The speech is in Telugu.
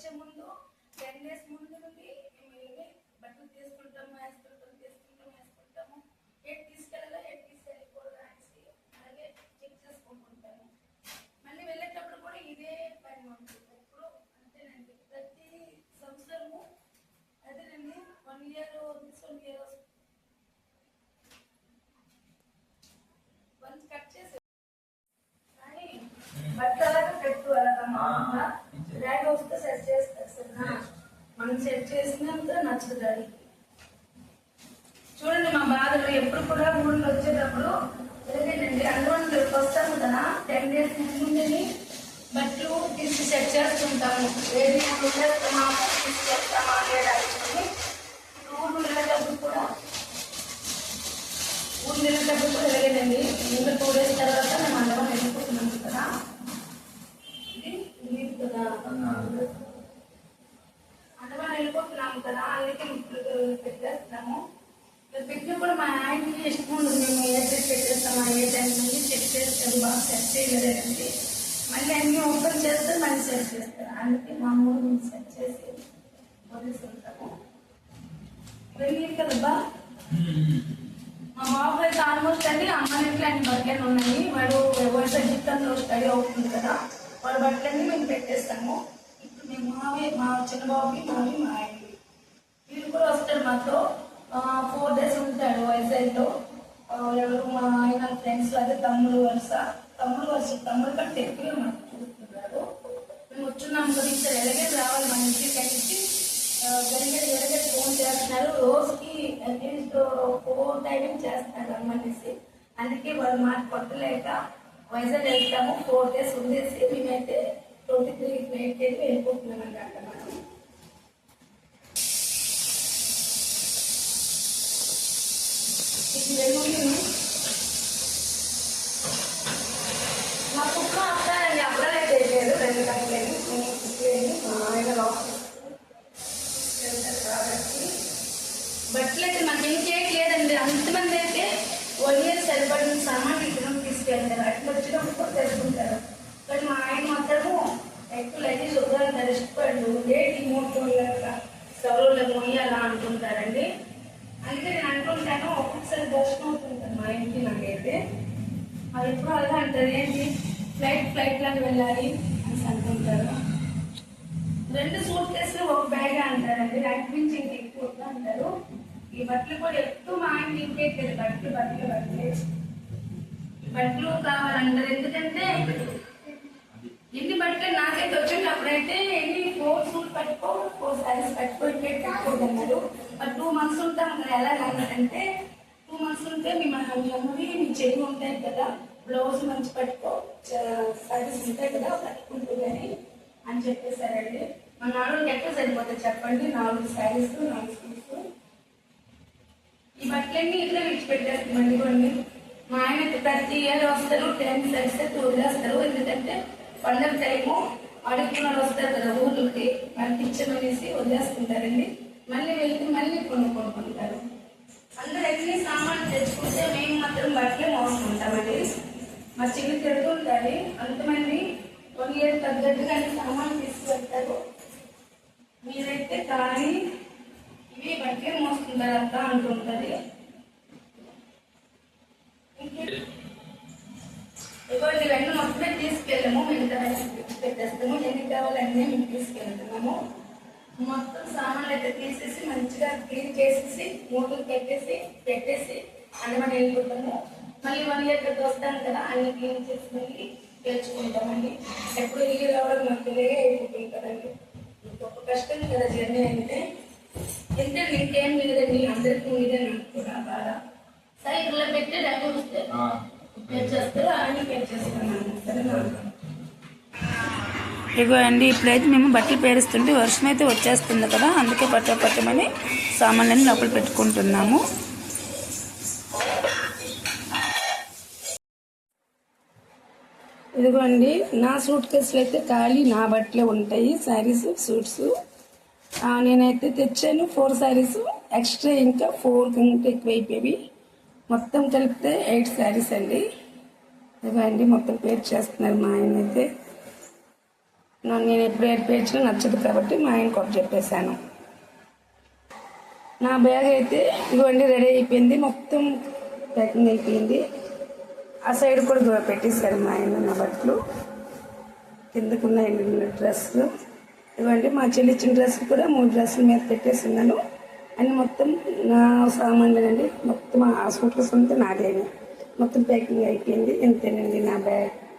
వచ్చే ముందు టెన్ డేస్ సెట్ చేసినంత నచ్చదు డాడీకి చూడండి మా బాధలు ఎప్పుడు కూడా ఊళ్ళో వచ్చేటప్పుడు ఎందుకంటే అందువల్ల వస్తాను కదా టెన్ డేస్ ముందుని బట్టలు తీసి సెట్ చేస్తుంటాము. ఏది ఉండేస్తామా తీసుకెళ్తామా లేదా ఊళ్ళు వెళ్ళేటప్పుడు కూడా ఊళ్ళు వెళ్ళేటప్పుడు కూడా వెళ్ళేదండి ఇంకా టూ డేస్ తర్వాత మేము అందరం వెళ్ళిపోతున్నాము కదా ఇది ఇది కదా అందరం వెళ్ళిపోతున్నాము కదా అందుకే ఇప్పుడు పెట్టేస్తున్నాము పెట్టిన కూడా మా మేము ఏ డ్రెస్ పెట్టేస్తామా ఏ టైం నుండి చెక్ చేస్తాం బాగా సెట్ చేయలేదండి. మళ్ళీ అన్నీ ఓపెన్ చేస్తే మళ్ళీ సెట్ చేస్తారు. అందుకే మా అమ్మ మేము సెట్ చేసి వదిలేసుకుంటాము వెళ్ళి కదబ్బా మా బాబు అయితే ఆల్మోస్ట్ అండి అమ్మ ఇంట్లో ఆయన బట్టలు ఉన్నాయి. వాడు ఎవరితో జీతంలో స్టడీ అవుతుంది కదా వాళ్ళ బట్టలన్నీ మేము పెట్టేస్తాము. ఇప్పుడు మేము మావి మా చిన్న బాబుకి మావి మా ఆయనకి. వీళ్ళు కూడా వస్తారు మాతో. ఫోర్ డేస్ ఉంటాడు వైజాగ్లో ఎవరు మా ఆయన ఫ్రెండ్స్ అదే తమ్ముడు వరుస. తమ్ముడు వరుస తమ్ముడు కంటే ఎక్కువే మాకు చూస్తున్నాడు మేము వచ్చున్నాం కదా ఇక్కడ ఎలాగే రావాలి మన ఇంటికి కలిసి గరిగడి గరిగడి ఫోన్ చేస్తున్నారు. రోజుకి అట్లీస్ట్ ఫోర్ టైం చేస్తున్నారు అమ్మనేసి. అందుకే వాళ్ళు మాట కొట్టలేక వైజాగ్ వెళ్తాము ఫోర్ డేస్ ఉండేసి మేమైతే ట్వంటీ త్రీ నైట్కి వెళ్ళి వెళ్ళిపోతున్నాం అన్నమాట మనం ఇది వెల్లుల్లి మా కుక్క వస్తానండి అప్పుడైతే లేదు రెండు గంటలని నేను కుక్కలేని మా ఆయన లోపల వెళ్తారు కాబట్టి బట్టలు అయితే మాకు ఏం చేయట్లేదండి అంతమంది అయితే వన్ ఇయర్ సరిపడిన సామాన్లు ఇక్కడ తీసుకెళ్తారు అట్లా వచ్చినప్పుడు కూడా తెలుసుకుంటారు కానీ మా ఆయన మాత్రము ఎక్కువ లగేజ్ వద్దంటారు ఇష్టపడు ఏంటి మూడు అలా అనుకుంటారండి. అంటుంటారండి అందుకే నేను అనుకుంటాను ఒక్కొక్కసారి దర్శనం అవుతుంటాను మా ఇంటికి నాకైతే. అది ఎప్పుడు అలా అంటారు ఏంటి? ఫ్లైట్ ఫ్లైట్ లాగా వెళ్ళాలి అని అనుకుంటారు. రెండు సూట్ కేసులు ఒక బ్యాగ్ అంటారండి. దానికి నుంచి ఇంక ఎక్కువ అంటారు. ఈ బట్టలు కూడా ఎక్కువ మా ఆయన ఇంకేట్లేదు బట్టలు బట్టలు బట్టలు. బట్టలు కావాలంటారు. ఎందుకంటే ఎన్ని బట్టలు నాకైతే వచ్చినప్పుడైతే పట్టుకో ఫోర్ సారీస్ పట్టుకో ఇంకే పెట్టుకోదన్నారు మరి టూ మంత్స్ ఉంటాం మనం ఎలా అంటే టూ మంత్స్ ఉంటే మీ మన మెమరీ మీ చెవి ఉంటాయి కదా బ్లౌజ్ మంచి పట్టుకో సారీస్ ఉంటాయి కదా పట్టుకుంటుందని అని చెప్పేశారండి. మా నాలుగు ఎట్లా సరిపోతుంది చెప్పండి? నాలుగు శారీస్ నాలుగు స్కూల్స్ ఈ బట్టలన్నీ ఇట్లా విడిచిపెట్టేస్తామండి కొన్ని. మా ఆయన ప్రతి ఇయర్ వస్తారు టెన్త్ సరిస్తే టూ వస్తారు. ఎందుకంటే పండుగ టైము అడుగుతున్న వస్తారు కదా ఊళ్ళకి వాళ్ళకి ఇచ్చమనేసి వదిలేసుకుంటారండి మళ్ళీ వెళ్తే మళ్ళీ కొన్ని కొనుక్కుంటారు. అందరు ఎన్ని సామాన్లు తెచ్చుకుంటే మేము మాత్రం బట్టలే మోసుకుంటామండి. మా చెల్లి తిడుతుంటుంది అంతమంది వన్ ఇయర్ తగ్గట్టుగా అన్ని సామాన్లు తీసుకువెళ్తారు. మీరైతే కానీ ఇవి బట్టలే మోసుకుంటారు అంతా అంటుంటుంది ఇవ్వండి ఇవన్నీ మొత్తమే తీసుకెళ్ళాము మిగతా పెట్టేస్తాము. ఎన్ని కావాలన్నీ మేము తీసుకెళ్తున్నాము. మొత్తం సామాన్లు అయితే తీసేసి మంచిగా క్లీన్ చేసేసి మూటలు పెట్టేసి పెట్టేసి అన్నమాట వెళ్ళిపోతాము. మళ్ళీ వన్ ఇయర్ కదా వస్తాం కదా అన్ని క్లీన్ చేసి మళ్ళీ తెచ్చుకుంటామండి. ఎప్పుడు ఇల్లు రావడం మాకు తెలియగా అయిపోతుంది కదండి. గొప్ప కష్టం కదా జర్నీ అంటే ఎంత ఇంకేం లేదండి అందరికీ మీదే నాకు కూడా బాధ. సరే ఇలా పెట్టి డబ్బులు వస్తే. పే చేస్తారు అన్ని పే చేస్తున్నాను సరేనా? ఇగో అండి ఇప్పుడైతే మేము బట్టలు పేరుస్తుంటే వర్షం అయితే వచ్చేస్తుంది కదా అందుకే పట్ట పట్టమని సామాన్లన్నీ లోపల పెట్టుకుంటున్నాము. ఇదిగోండి నా సూట్ కేసులు అయితే ఖాళీ నా బట్టలే ఉంటాయి శారీస్ సూట్స్. నేనైతే తెచ్చాను ఫోర్ శారీస్ ఎక్స్ట్రా ఇంకా ఫోర్ కంటే ఎక్కువ అయిపోయి మొత్తం కలిపితే ఎయిట్ శారీస్ అండి. ఇదిగోండి మొత్తం పేరు చేస్తున్నారు మా ఆయన అయితే నేను ఎప్పుడు ఏడు నచ్చదు కాబట్టి మా ఆయనకు ఒక చెప్పేశాను. నా బ్యాగ్ అయితే ఇదిగోండి రెడీ అయిపోయింది. మొత్తం ప్యాకింగ్ అయిపోయింది. ఆ సైడ్ కూడా పెట్టేశారు మా ఆయన నా బట్టలు. కిందకున్నాయండి డ్రెస్సులు. ఇవ్వండి మా చెల్లి ఇచ్చిన డ్రెస్ కూడా మూడు డ్రెస్సుల మీద పెట్టేసి ఉన్నాను అన్ని మొత్తం నా సామాన్లేనండి మొత్తం ఆ సూట్ కేసు అంతా మొత్తం ప్యాకింగ్ అయిపోయింది. ఇంతేనండి నా బ్యాగ్.